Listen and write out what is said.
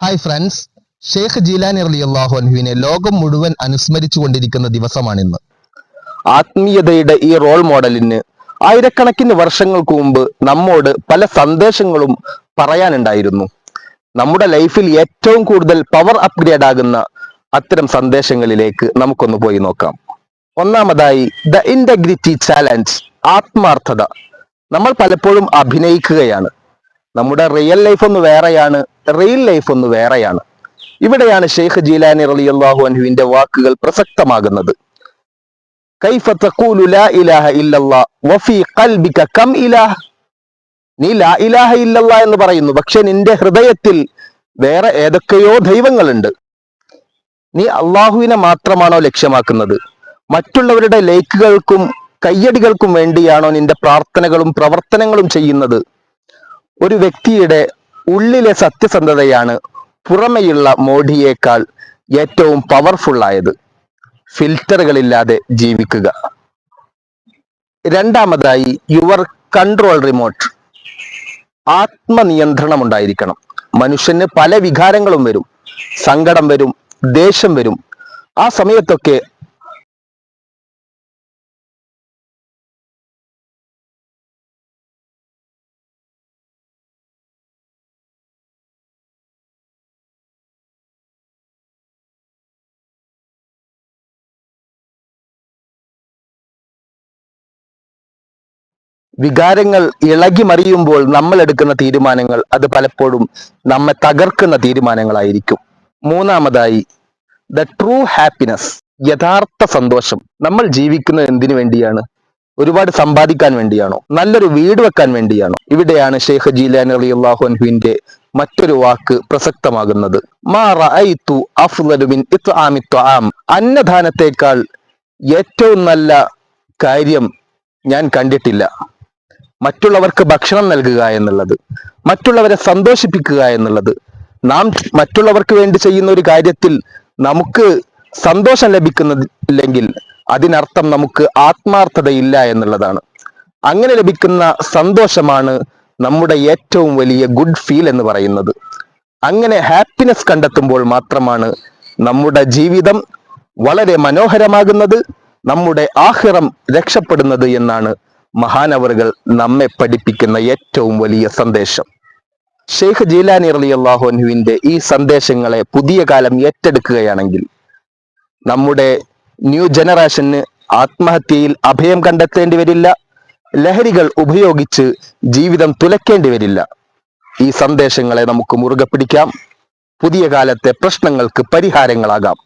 Hi friends Sheikh Jilani Ali അള്ളാഹുവിനെ ലോകം മുഴുവൻ അനുസ്മരിച്ചു കൊണ്ടിരിക്കുന്ന ദിവസമാണിന്ന്. ആത്മീയതയുടെ ഈ റോൾ മോഡലിന് ആയിരക്കണക്കിന് വർഷങ്ങൾക്ക് മുമ്പ് നമ്മോട് പല സന്ദേശങ്ങളും പറയാനുണ്ടായിരുന്നു. നമ്മുടെ ലൈഫിൽ ഏറ്റവും കൂടുതൽ പവർ അപ്ഗ്രേഡ് ആകുന്ന അത്തരം സന്ദേശങ്ങളിലേക്ക് നമുക്കൊന്ന് പോയി നോക്കാം. ഒന്നാമതായി ദ ഇന്റഗ്രിറ്റി ചാലഞ്ച് ആത്മാർത്ഥത. നമ്മൾ പലപ്പോഴും അഭിനയിക്കുകയാണ്. നമ്മുടെ റിയൽ ലൈഫ് ഒന്ന് വേറെയാണ് റിയൽ ലൈഫ് ഒന്ന് വേറെയാണ്. ഇവിടെയാണ് ഷെയ്ഖ് ജീലാനി റലി അള്ളാഹു അൻഹുവിന്റെ വാക്കുകൾ പ്രസക്തമാകുന്നത്. കൈഫ ലാ ഇലാഹ ഖൽബിക കം നീ ലാ ഇലാഹ എന്ന് പറയുന്നു പക്ഷെ നിന്റെ ഹൃദയത്തിൽ വേറെ ഏതൊക്കെയോ ദൈവങ്ങളുണ്ട്. നീ അള്ളാഹുവിനെ മാത്രമാണോ ലക്ഷ്യമാക്കുന്നത്? മറ്റുള്ളവരുടെ ലൈക്കുകൾക്കും കയ്യടികൾക്കും വേണ്ടിയാണോ നിന്റെ പ്രാർത്ഥനകളും പ്രവർത്തനങ്ങളും ചെയ്യുന്നത്? ഒരു വ്യക്തിയുടെ ഉള്ളിലെ സത്യസന്ധതയാണ് പുറമെയുള്ള മോഡിയേക്കാൾ ഏറ്റവും പവർഫുൾ ഫിൽറ്ററുകളില്ലാതെ ജീവിക്കുക. രണ്ടാമതായി യുവർ കൺട്രോൾ റിമോട്ട് ആത്മനിയന്ത്രണം ഉണ്ടായിരിക്കണം മനുഷ്യന് പല വികാരങ്ങളും വരും. സങ്കടം വരും ദേഷ്യം വരും. ആ സമയത്തൊക്കെ വികാരങ്ങൾ ഇളകി മറിയുമ്പോൾ നമ്മൾ എടുക്കുന്ന തീരുമാനങ്ങൾ അത് പലപ്പോഴും നമ്മെ തകർക്കുന്ന തീരുമാനങ്ങളായിരിക്കും. മൂന്നാമതായി ദ ട്രൂ ഹാപ്പിനെസ് യഥാർത്ഥ സന്തോഷം. നമ്മൾ ജീവിക്കുന്നത് എന്തിനു വേണ്ടിയാണ്? ഒരുപാട് സമ്പാദിക്കാൻ വേണ്ടിയാണോ? നല്ലൊരു വീട് വെക്കാൻ വേണ്ടിയാണോ? ഇവിടെയാണ് ഷെയ്ഖ് ജീലാൻ അലി അള്ളാഹു അൻഹുവിന്റെ മറ്റൊരു വാക്ക് പ്രസക്തമാകുന്നത്. അന്നദാനത്തേക്കാൾ ഏറ്റവും നല്ല കാര്യം ഞാൻ കണ്ടിട്ടില്ല. മറ്റുള്ളവർക്ക് ഭക്ഷണം നൽകുക എന്നുള്ളത് മറ്റുള്ളവരെ സന്തോഷിപ്പിക്കുക എന്നുള്ളത്. നാം മറ്റുള്ളവർക്ക് വേണ്ടി ചെയ്യുന്ന ഒരു കാര്യത്തിൽ നമുക്ക് സന്തോഷം ലഭിക്കുന്നില്ലെങ്കിൽ അതിനർത്ഥം നമുക്ക് ആത്മാർത്ഥതയില്ല എന്നുള്ളതാണ്. അങ്ങനെ ലഭിക്കുന്ന സന്തോഷമാണ് നമ്മുടെ ഏറ്റവും വലിയ ഗുഡ് ഫീൽ എന്ന് പറയുന്നത്. അങ്ങനെ ഹാപ്പിനെസ് കണ്ടെത്തുമ്പോൾ മാത്രമാണ് നമ്മുടെ ജീവിതം വളരെ മനോഹരമാകുന്നത് നമ്മുടെ ആഹ്റം രക്ഷപ്പെടുന്നത് എന്നാണ് മഹാനവറുകൾ നമ്മെ പഠിപ്പിക്കുന്ന ഏറ്റവും വലിയ സന്ദേശം. ഷെയ്ഖ് ജീലാനി അലി അള്ളാഹുനുവിന്റെ ഈ സന്ദേശങ്ങളെ പുതിയ കാലം ഏറ്റെടുക്കുകയാണെങ്കിൽ നമ്മുടെ ന്യൂ ജനറേഷന് ആത്മഹത്യയിൽ അഭയം കണ്ടെത്തേണ്ടി വരില്ല ലഹരികൾ ഉപയോഗിച്ച് ജീവിതം തുലക്കേണ്ടി വരില്ല. ഈ സന്ദേശങ്ങളെ നമുക്ക് മുറുകെ പിടിക്കാം. പുതിയ കാലത്തെ പ്രശ്നങ്ങൾക്ക് പരിഹാരങ്ങളാകാം.